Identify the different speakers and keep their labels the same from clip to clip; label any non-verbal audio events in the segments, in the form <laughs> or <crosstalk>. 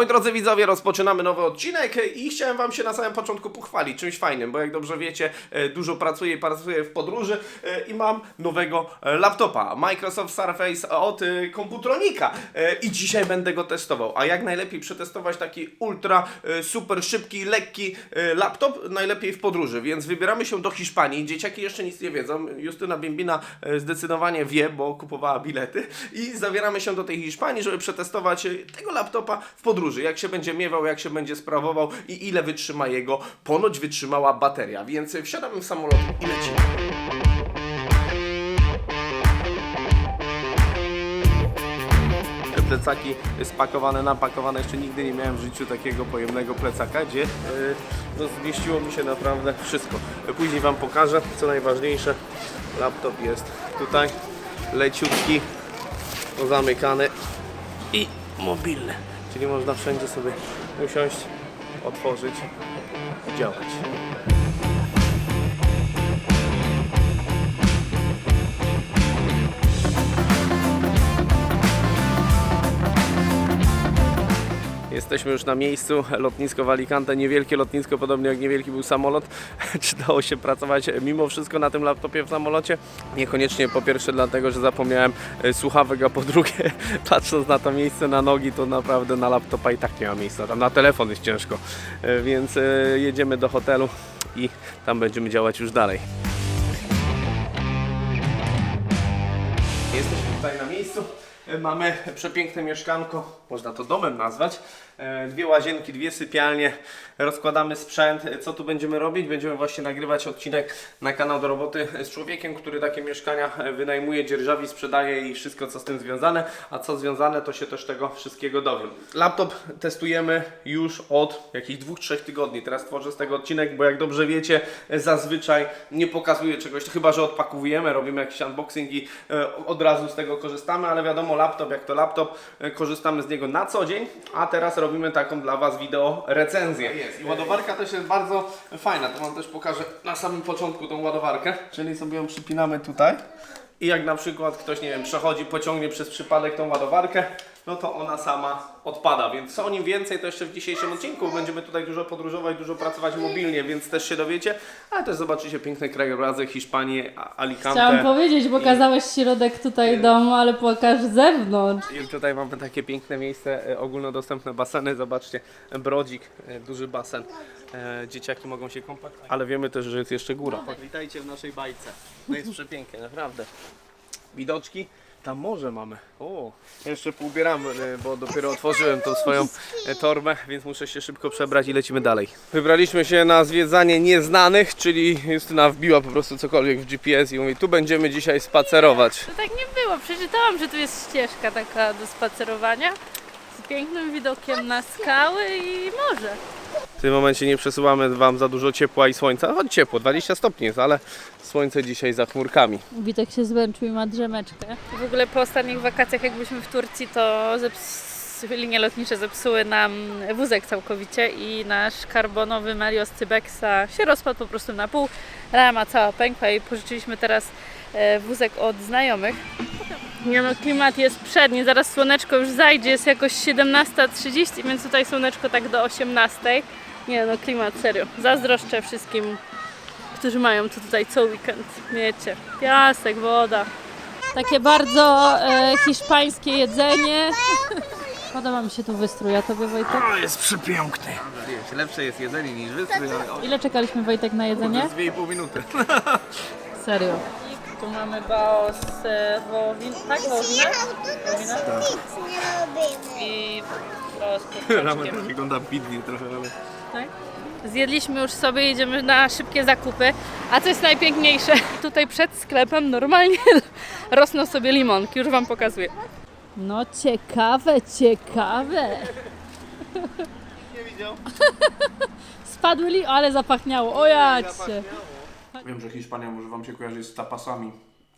Speaker 1: Moi drodzy widzowie, rozpoczynamy nowy odcinek i chciałem Wam się na samym początku pochwalić czymś fajnym, bo jak dobrze wiecie, e, dużo pracuję i pracuję w podróży e, i mam nowego e, laptopa Microsoft Surface od Komputronika i dzisiaj będę go testował. A jak najlepiej przetestować taki ultra super szybki, lekki laptop? Najlepiej w podróży, więc wybieramy się do Hiszpanii. Dzieciaki jeszcze nic nie wiedzą. Justyna Biembina e, zdecydowanie wie, bo kupowała bilety i zabieramy się do tej Hiszpanii, żeby przetestować tego laptopa w podróży. Jak się będzie miewał, jak się będzie sprawował i ile wytrzyma jego ponoć wytrzymała bateria. Więc e, wsiadamy w samolot i lecimy. Plecaki spakowane, napakowane. Jeszcze nigdy nie miałem w życiu takiego pojemnego plecaka, gdzie yy, no, zmieściło mi się naprawdę wszystko. Później Wam pokażę, co najważniejsze. Laptop jest tutaj, leciutki, zamykany i mobilny. Czyli można wszędzie sobie usiąść, otworzyć i działać. Jesteśmy już na miejscu, lotnisko w Alicante, niewielkie lotnisko, podobnie jak niewielki był samolot. <laughs> Czy dało się pracować mimo wszystko na tym laptopie w samolocie? Niekoniecznie po pierwsze dlatego, że zapomniałem e, słuchawek, a po drugie <laughs> patrząc na to miejsce na nogi, to naprawdę na laptopa i tak nie ma miejsca, tam na telefon jest ciężko. E, Więc e, jedziemy do hotelu i tam będziemy działać już dalej. Jesteśmy tutaj na miejscu. E, Mamy przepiękne mieszkanko, można to domem nazwać. E, Dwie łazienki, dwie sypialnie. Rozkładamy sprzęt. E, Co tu będziemy robić? Będziemy właśnie nagrywać odcinek na kanał do roboty z człowiekiem, który takie mieszkania wynajmuje, dzierżawi, sprzedaje i wszystko co z tym związane. A co związane, to się też tego wszystkiego dowiem. Laptop testujemy już od jakichś dwóch, trzech tygodni. Teraz tworzę z tego odcinek, bo jak dobrze wiecie, zazwyczaj nie pokazuję czegoś, chyba że odpakowujemy, robimy jakiś unboxing i e, od razu z tego korzystamy, ale wiadomo, laptop jak to laptop, e, korzystamy z niego na co dzień, a teraz robimy taką dla Was wideo recenzję. Jest. I ładowarka też jest bardzo fajna, to Wam też pokażę na samym początku tą ładowarkę, czyli sobie ją przypinamy tutaj. I jak na przykład ktoś, nie wiem, przechodzi, pociągnie przez przypadek tą ładowarkę, no to ona sama odpada. Więc co o nim więcej, to jeszcze w dzisiejszym odcinku. Będziemy tutaj dużo podróżować, dużo pracować mobilnie, więc też się dowiecie. Ale też zobaczycie piękne krajobrazy Hiszpanii, Alicante.
Speaker 2: Chciałam powiedzieć, pokazałeś środek tutaj domu, ale pokaż zewnątrz.
Speaker 1: I tutaj mamy takie piękne miejsce, e, ogólnodostępne baseny. Zobaczcie, brodzik, e, duży basen. E, Dzieciaki mogą się kąpać, ale wiemy też, że jest jeszcze góra. Witajcie w naszej bajce. To jest przepięknie, naprawdę. Widoczki. Tam morze mamy. O, jeszcze poubieram, e, bo dopiero otworzyłem tą swoją e, torbę, więc muszę się szybko przebrać i lecimy dalej. Wybraliśmy się na zwiedzanie nieznanych, czyli Justyna wbiła po prostu cokolwiek w GPS i mówi, tu będziemy dzisiaj spacerować.
Speaker 3: To tak nie było. Przeczytałam, że tu jest ścieżka taka do spacerowania z pięknym widokiem na skały i morze.
Speaker 1: W tym momencie nie przesuwamy Wam za dużo ciepła i słońca. Choć ciepło, 20 stopni jest, ale słońce dzisiaj za chmurkami.
Speaker 2: Witek się zmęczył i ma drzemeczkę.
Speaker 3: W ogóle po ostatnich wakacjach, jak byliśmy w Turcji, to zeps- linie lotnicze zepsuły nam wózek całkowicie i nasz karbonowy Marios Cybexa się rozpadł po prostu na pół. Rama cała pękła i pożyczyliśmy teraz e, wózek od znajomych. Nie no, klimat jest przedni, zaraz słoneczko już zajdzie, jest jakoś 17.30, więc tutaj słoneczko tak do 18.00. Nie no, klimat serio. Zazdroszczę wszystkim, którzy mają tu tutaj co weekend. Wiecie, piasek, woda.
Speaker 2: Takie bardzo e, hiszpańskie jedzenie. <laughs> Podoba mi się tu wystrój, a tobie Wojtek?
Speaker 1: O, jest przepiękny. Wiesz, lepsze jest jedzenie niż wystrój, ale
Speaker 2: Ile czekaliśmy Wojtek na jedzenie?
Speaker 1: 2,5 minuty.
Speaker 2: Serio.
Speaker 3: Tu mamy bao z e, wołowin, tak? Wołowina? Wołowina? I <laughs>
Speaker 1: Ramen
Speaker 3: rozpoczęciem.
Speaker 1: wygląda bidnie trochę, ale...
Speaker 3: Zjedliśmy już sobie, jedziemy na szybkie zakupy. A co jest najpiękniejsze? Tutaj przed sklepem normalnie <laughs> rosną sobie limonki, już Wam pokazuję.
Speaker 2: No ciekawe, ciekawe.
Speaker 1: Nie <laughs> widział?
Speaker 2: Spadły li, ale zapachniało. O jacie.
Speaker 1: Wiem, że Hiszpania może Wam się kojarzyć z tapasami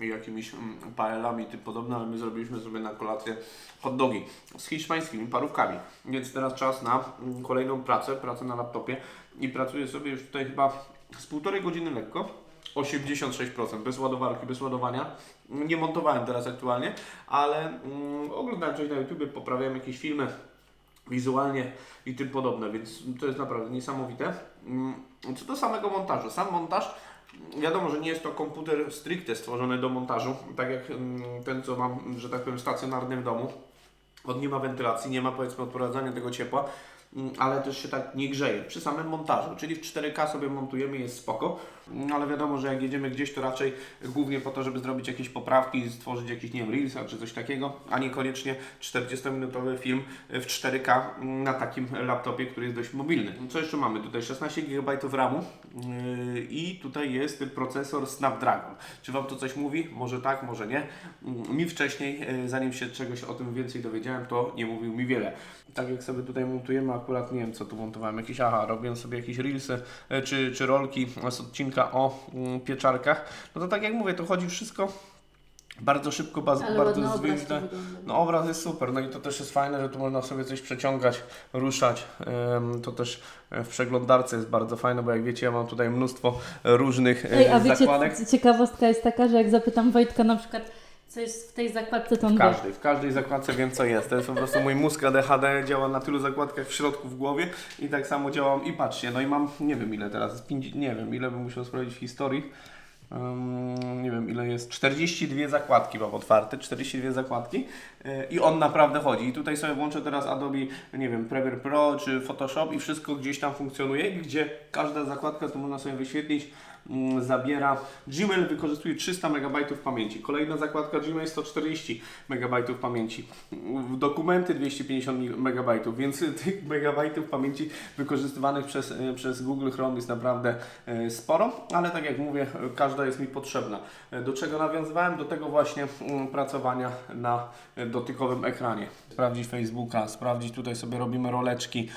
Speaker 1: jakimiś mm, paelami tym podobne, ale my zrobiliśmy sobie na kolację hot dogi z hiszpańskimi parówkami. Więc teraz czas na mm, kolejną pracę, pracę na laptopie i pracuję sobie już tutaj chyba z półtorej godziny lekko. 86% bez ładowarki, bez ładowania. Nie montowałem teraz aktualnie, ale mm, oglądałem coś na YouTube, poprawiałem jakieś filmy wizualnie i tym podobne, więc to jest naprawdę niesamowite. Mm, Co do samego montażu, sam montaż, wiadomo, że nie jest to komputer stricte stworzony do montażu, tak jak mm, ten, co mam, że tak powiem, stacjonarny w domu. On nie ma wentylacji, nie ma powiedzmy odprowadzania tego ciepła, ale też się tak nie grzeje przy samym montażu, czyli w 4K sobie montujemy, jest spoko, mm, ale wiadomo, że jak jedziemy gdzieś, to raczej głównie po to, żeby zrobić jakieś poprawki, stworzyć jakiś, nie wiem, Reelsa czy coś takiego, a niekoniecznie 40-minutowy film w 4K mm, na takim laptopie, który jest dość mobilny. Co jeszcze mamy? Tutaj 16 GB RAMu yy, i tutaj jest procesor Snapdragon. Czy Wam to coś mówi? Może tak, może nie. Mm, Mi wcześniej, yy, zanim się czegoś o tym więcej dowiedziałem, to nie mówił mi wiele. Tak jak sobie tutaj montujemy, akurat nie wiem co tu montowałem, jakieś, aha, robiłem sobie jakieś reelsy e, czy, czy rolki z odcinka o mm, pieczarkach. No to tak jak mówię, to chodzi wszystko bardzo szybko, baz,
Speaker 2: Ale
Speaker 1: bardzo. No obraz jest super, no i to też jest fajne, że tu można sobie coś przeciągać, ruszać. To też w przeglądarce jest bardzo fajne, bo jak wiecie, ja mam tutaj mnóstwo różnych
Speaker 2: Ej, a
Speaker 1: e,
Speaker 2: wiecie,
Speaker 1: zakładek.
Speaker 2: c- ciekawostka jest taka, że jak zapytam Wojtka na przykład, co jest w tej zakładce, to on
Speaker 1: W każdej, w każdej zakładce wiem co jest. To jest po prostu mój mózg ADHD działa na tylu zakładkach w środku w głowie i tak samo działam i patrzcie, no i mam nie wiem ile teraz, jest pięć- nie wiem ile bym musiał sprawdzić w historii. Ym, nie wiem ile jest, 42 zakładki mam otwarte, 42 zakładki yy, i on naprawdę chodzi. I tutaj sobie włączę teraz Adobe, nie wiem, Premiere Pro czy Photoshop i wszystko gdzieś tam funkcjonuje, gdzie każda zakładka, to można sobie wyświetlić, zabiera. Gmail wykorzystuje 300 MB pamięci. Kolejna zakładka Gmail 140 MB pamięci. Dokumenty 250 MB, więc <laughs> tych megabajtów pamięci wykorzystywanych przez, e, przez Google Chrome jest naprawdę e, sporo, ale tak jak mówię, każda jest mi potrzebna. E, Do czego nawiązywałem? Do tego właśnie mm, pracowania na dotykowym ekranie. Sprawdzić Facebooka, sprawdzić tutaj sobie robimy roleczki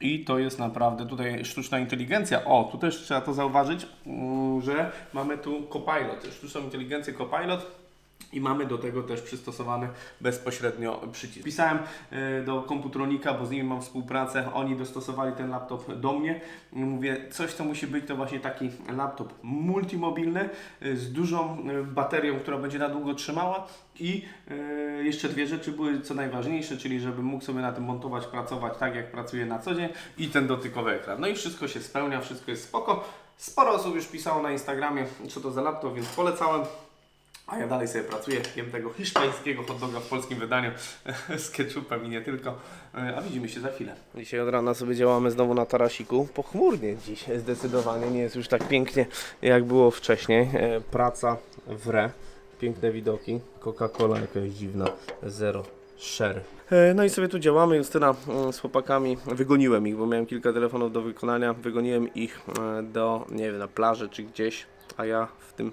Speaker 1: i to jest naprawdę tutaj sztuczna inteligencja. O, tu też trzeba to zauważyć, mm, że mamy tu Copilot, sztuczną inteligencję Copilot. I mamy do tego też przystosowany bezpośrednio przycisk. Pisałem e, do komputronika, bo z nimi mam współpracę. Oni dostosowali ten laptop do mnie. Mówię, coś co musi być to właśnie taki laptop multimobilny e, z dużą e, baterią, która będzie na długo trzymała i jeszcze dwie rzeczy były co najważniejsze, czyli żebym mógł sobie na tym montować, pracować tak jak pracuję na co dzień i ten dotykowy ekran. No i wszystko się spełnia, wszystko jest spoko. Sporo osób już pisało na Instagramie, co to za laptop, więc polecałem. A ja dalej sobie pracuję, jem tego hiszpańskiego hot doga w polskim wydaniu <laughs> z ketchupem i nie tylko. E, A widzimy się za chwilę. Dzisiaj od rana sobie działamy znowu na tarasiku. Pochmurnie dziś zdecydowanie, nie jest już tak pięknie jak było wcześniej. E, Praca w re, piękne widoki, Coca-Cola jakaś dziwna, zero share. E, No i sobie tu działamy, Justyna mm, z chłopakami, wygoniłem ich, bo miałem kilka telefonów do wykonania, wygoniłem ich do, nie wiem, na plaży czy gdzieś, a ja w tym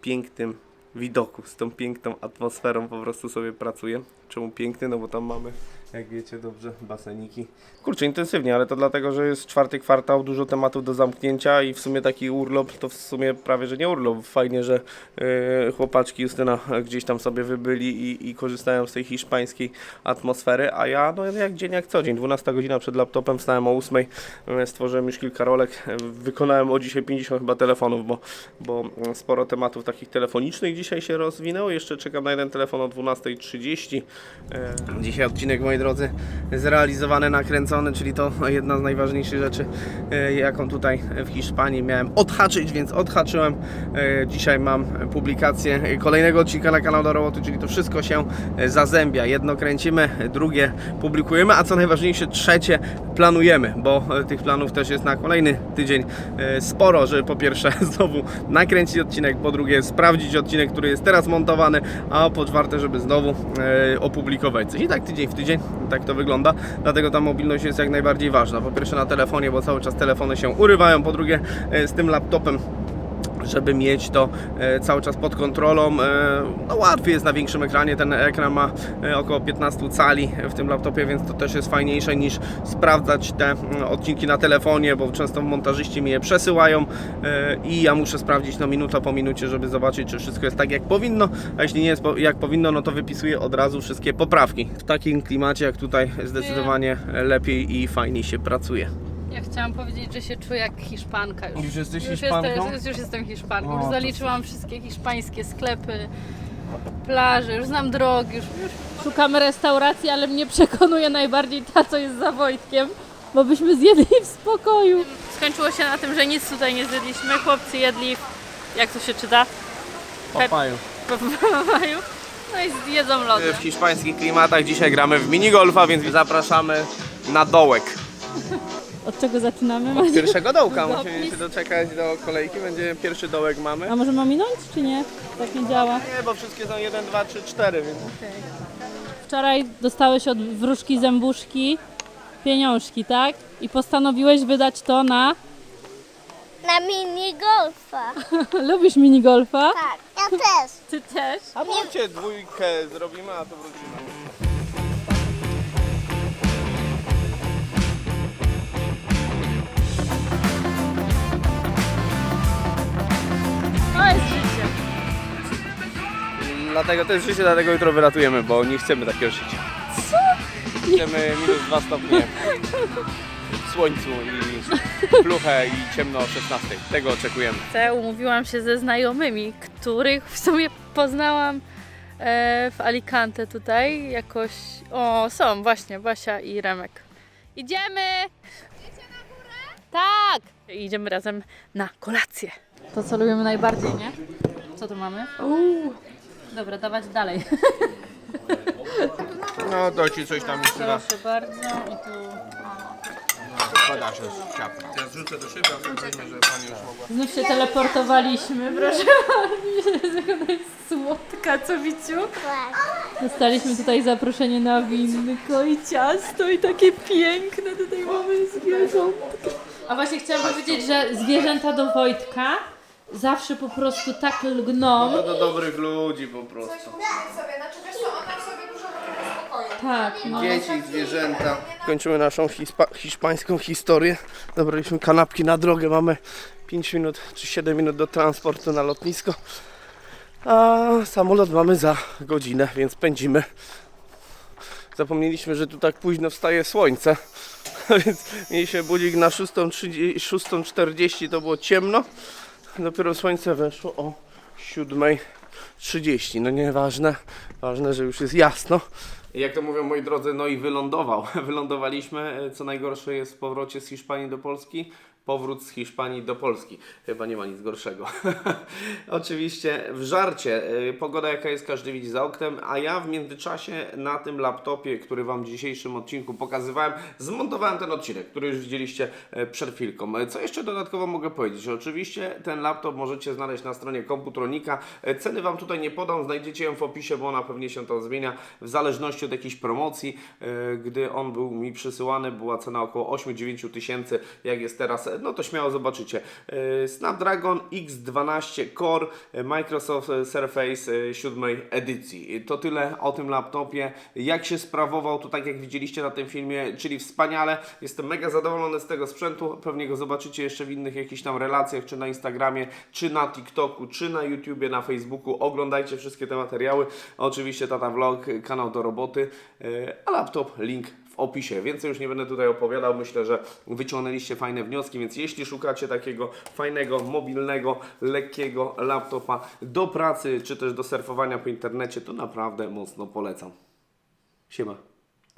Speaker 1: pięknym widoku, z tą piękną atmosferą po prostu sobie pracuję. Czemu piękny? No bo tam mamy, jak wiecie dobrze, baseniki. Kurczę, intensywnie, ale to dlatego, że jest czwarty kwartał, dużo tematów do zamknięcia i w sumie taki urlop, to w sumie prawie, że nie urlop. Fajnie, że yy, chłopaczki Justyna gdzieś tam sobie wybyli i, i korzystają z tej hiszpańskiej atmosfery, a ja no jak dzień jak co dzień, 12 godzina przed laptopem, wstałem o 8, yy, stworzyłem już kilka rolek, yy, wykonałem o dzisiaj 50 chyba telefonów, bo, bo sporo tematów takich telefonicznych dzisiaj się rozwinęło, jeszcze czekam na jeden telefon o 12.30. Yy, Dzisiaj odcinek, moi drodzy, zrealizowany, nakręcony, czyli to jedna z najważniejszych rzeczy, yy, jaką tutaj w Hiszpanii miałem odhaczyć, więc odhaczyłem. Yy, Dzisiaj mam publikację kolejnego odcinka na kanał do roboty, czyli to wszystko się yy, zazębia. Jedno kręcimy, drugie publikujemy, a co najważniejsze, trzecie planujemy, bo tych planów też jest na kolejny tydzień sporo, żeby po pierwsze <laughs> znowu nakręcić odcinek, po drugie sprawdzić odcinek, który jest teraz montowany, a po czwarte, żeby znowu opublikować coś. I tak tydzień w tydzień, tak to wygląda, dlatego ta mobilność jest jak najbardziej ważna. Po pierwsze na telefonie, bo cały czas telefony się urywają, po drugie yy, z tym laptopem żeby mieć to e, cały czas pod kontrolą. E, no łatwiej jest na większym ekranie, ten ekran ma e, około 15 cali w tym laptopie, więc to też jest fajniejsze niż sprawdzać te mm, odcinki na telefonie, bo często montażyści mi je przesyłają i ja muszę sprawdzić no minuta po minucie, żeby zobaczyć, czy wszystko jest tak jak powinno, a jeśli nie jest jak powinno, no to wypisuję od razu wszystkie poprawki. W takim klimacie jak tutaj zdecydowanie lepiej i fajniej się pracuje.
Speaker 3: Ja chciałam powiedzieć, że się czuję jak Hiszpanka już.
Speaker 1: Już jesteś
Speaker 3: już
Speaker 1: Hiszpanką?
Speaker 3: Jestem, już, już jestem Hiszpanką.
Speaker 1: O,
Speaker 3: już
Speaker 1: to
Speaker 3: zaliczyłam wszystkie hiszpańskie sklepy. plaży, już znam drogi, już, już
Speaker 2: Szukamy restauracji, ale mnie przekonuje najbardziej ta, co jest za Wojtkiem, bo byśmy zjedli w spokoju.
Speaker 3: skończyło się na tym, że nic tutaj nie zjedliśmy. Chłopcy jedli, jak to się czyta?
Speaker 1: Papaju. <laughs>
Speaker 3: W Hawaju. No i jedzą lody.
Speaker 1: W hiszpańskich klimatach dzisiaj gramy w minigolfa, więc zapraszamy na dołek.
Speaker 2: Od czego zaczynamy?
Speaker 1: Od pierwszego dołka <laughs> musimy się doczekać do kolejki, będzie pierwszy dołek mamy.
Speaker 2: A możemy ominąć, czy nie? Tak nie działa.
Speaker 1: Nie, bo wszystkie są 1, 2, 3, 4, więc...
Speaker 2: Wczoraj dostałeś od wróżki zębuszki pieniążki, tak? I postanowiłeś wydać to na...
Speaker 4: Na minigolfa. <laughs>
Speaker 2: Lubisz minigolfa?
Speaker 4: Tak, ja też.
Speaker 2: Ty też.
Speaker 1: A bądźcie dwójkę zrobimy, a to wrócimy. Dlatego to jest życie, dlatego jutro wylatujemy, bo nie chcemy takiego życia. Co? Chcemy minus 2 stopnie w słońcu i pluchę i ciemno o 16. Tego oczekujemy.
Speaker 3: Te umówiłam się ze znajomymi, których w sumie poznałam e, w Alicante tutaj jakoś. O, są właśnie Basia i Remek. Idziemy! Idziecie na górę? Tak! Idziemy razem na kolację. To co lubimy najbardziej, nie? Co tu mamy? Uuu. Dobra, dawać dalej.
Speaker 5: No to ci coś tam jeszcze raz
Speaker 3: Proszę bardzo. I tu
Speaker 5: składa się z ciapka.
Speaker 1: Ja zrzucę do siebie, a powiedzmy, że pani już mogła.
Speaker 2: Znów się teleportowaliśmy, proszę. Ona <laughs> jest słodka, co Wiciu? Dostaliśmy tutaj zaproszenie na winko i ciasto i takie piękne tutaj mamy zwierzątka. A właśnie chciałam powiedzieć, że zwierzęta do Wojtka zawsze po prostu tak lgną.
Speaker 1: No do dobrych ludzi po prostu.
Speaker 6: sobie, znaczy wiesz co, ona w sobie dużo spokoju.
Speaker 2: Tak, no.
Speaker 1: Dzieci, zwierzęta. Kończymy naszą hispa- hiszpańską historię. Zabraliśmy kanapki na drogę. Mamy 5 minut czy 7 minut do transportu na lotnisko. A samolot mamy za godzinę, więc pędzimy. Zapomnieliśmy, że tu tak późno wstaje słońce. <laughs> Więc mieliśmy budzik na 6.30 6.40 to było ciemno. Dopiero słońce weszło o 7.30. No nieważne, ważne, że już jest jasno. Jak to mówią moi drodzy, no i wylądował. <laughs> Wylądowaliśmy. Co najgorsze jest w powrocie z Hiszpanii do Polski. Powrót z Hiszpanii do Polski. Chyba nie ma nic gorszego. <laughs> Oczywiście w żarcie. e, Pogoda jaka jest, każdy widzi za oknem, a ja w międzyczasie na tym laptopie, który Wam w dzisiejszym odcinku pokazywałem, zmontowałem ten odcinek, który już widzieliście e, przed chwilką. E, Co jeszcze dodatkowo mogę powiedzieć? Oczywiście ten laptop możecie znaleźć na stronie Komputronika. Ceny Wam tutaj nie podam, znajdziecie ją w opisie, bo ona pewnie się tam zmienia w zależności od jakiejś promocji. Gdy on był mi przysyłany, była cena około 8-9 tysięcy, jak jest teraz, no to śmiało zobaczycie. E, Snapdragon X12 Core e, Microsoft Surface e, 7 edycji. To tyle o tym laptopie. Jak się sprawował, to tak jak widzieliście na tym filmie, czyli wspaniale. Jestem mega zadowolony z tego sprzętu. Pewnie go zobaczycie jeszcze w innych jakichś tam relacjach, czy na Instagramie, czy na TikToku, czy na YouTubie, na Facebooku. Oglądajcie wszystkie te materiały. Oczywiście Tata Vlog, kanał do roboty, a laptop, link w opisie. Więcej już nie będę tutaj opowiadał. Myślę, że wyciągnęliście fajne wnioski, więc jeśli szukacie takiego fajnego, mobilnego, lekkiego laptopa do pracy, czy też do surfowania po internecie, to naprawdę mocno polecam. Siema.